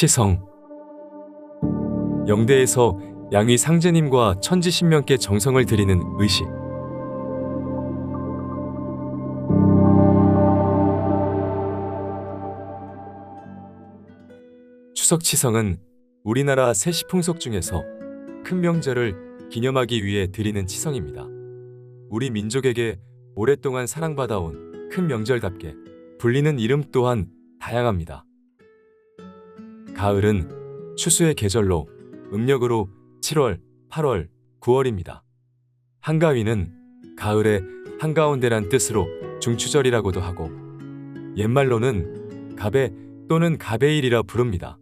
치성 영대에서 양위 상제님과 천지신명께 정성을 드리는 의식 추석 치성은 우리나라 세시 풍속 중에서 큰 명절을 기념하기 위해 드리는 치성입니다. 우리 민족에게 오랫동안 사랑받아온 큰 명절답게 불리는 이름 또한 다양합니다. 가을은 추수의 계절로 음력으로 7월, 8월, 9월입니다. 한가위는 가을의 한가운데란 뜻으로 중추절이라고도 하고 옛말로는 가배 또는 가배일이라 부릅니다.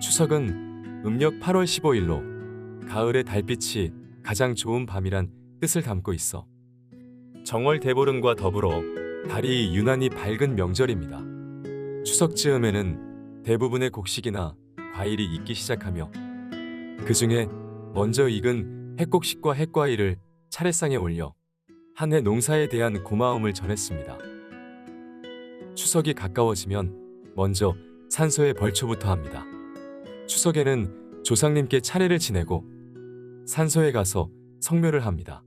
추석은 음력 8월 15일로 가을의 달빛이 가장 좋은 밤이란 뜻을 담고 있어 정월 대보름과 더불어 달이 유난히 밝은 명절입니다. 추석 즈음에는 대부분의 곡식이나 과일이 익기 시작하며 그 중에 먼저 익은 핵곡식과 핵과일을 차례상에 올려 한 해 농사에 대한 고마움을 전했습니다. 추석이 가까워지면 먼저 산소의 벌초부터 합니다. 추석에는 조상님께 차례를 지내고 산소에 가서 성묘를 합니다.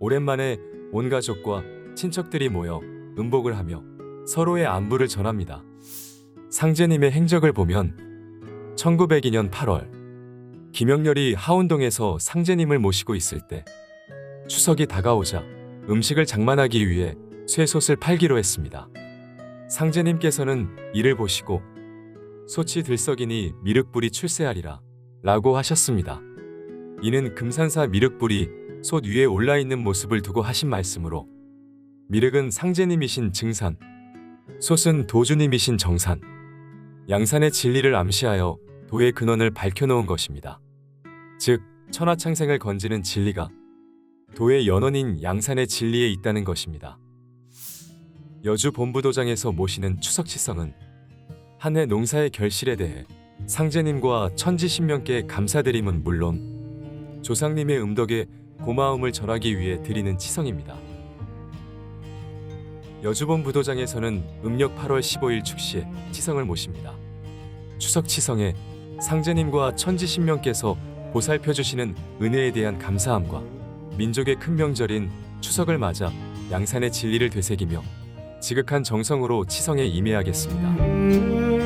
오랜만에 온 가족과 친척들이 모여 음복을 하며 서로의 안부를 전합니다. 상제님의 행적을 보면 1902년 8월 김영렬이 하운동에서 상제님을 모시고 있을 때 추석이 다가오자 음식을 장만하기 위해 쇠솥을 팔기로 했습니다. 상제님께서는 이를 보시고 소치 들썩이니 미륵불이 출세하리라 라고 하셨습니다. 이는 금산사 미륵불이 솥 위에 올라 있는 모습을 두고 하신 말씀으로 미륵은 상제님이신 증산, 솥은 도주님이신 정산, 양산의 진리를 암시하여 도의 근원을 밝혀놓은 것입니다. 즉, 천하창생을 건지는 진리가 도의 연원인 양산의 진리에 있다는 것입니다. 여주 본부도장에서 모시는 추석치성은 한 해 농사의 결실에 대해 상제님과 천지신명께 감사드림은 물론 조상님의 음덕에 고마움을 전하기 위해 드리는 치성입니다. 여주본 부도장에서는 음력 8월 15일 축시에 치성을 모십니다. 추석 치성에 상제님과 천지신명께서 보살펴 주시는 은혜에 대한 감사함과 민족의 큰 명절인 추석을 맞아 양산의 진리를 되새기며 지극한 정성으로 치성에 임해야겠습니다.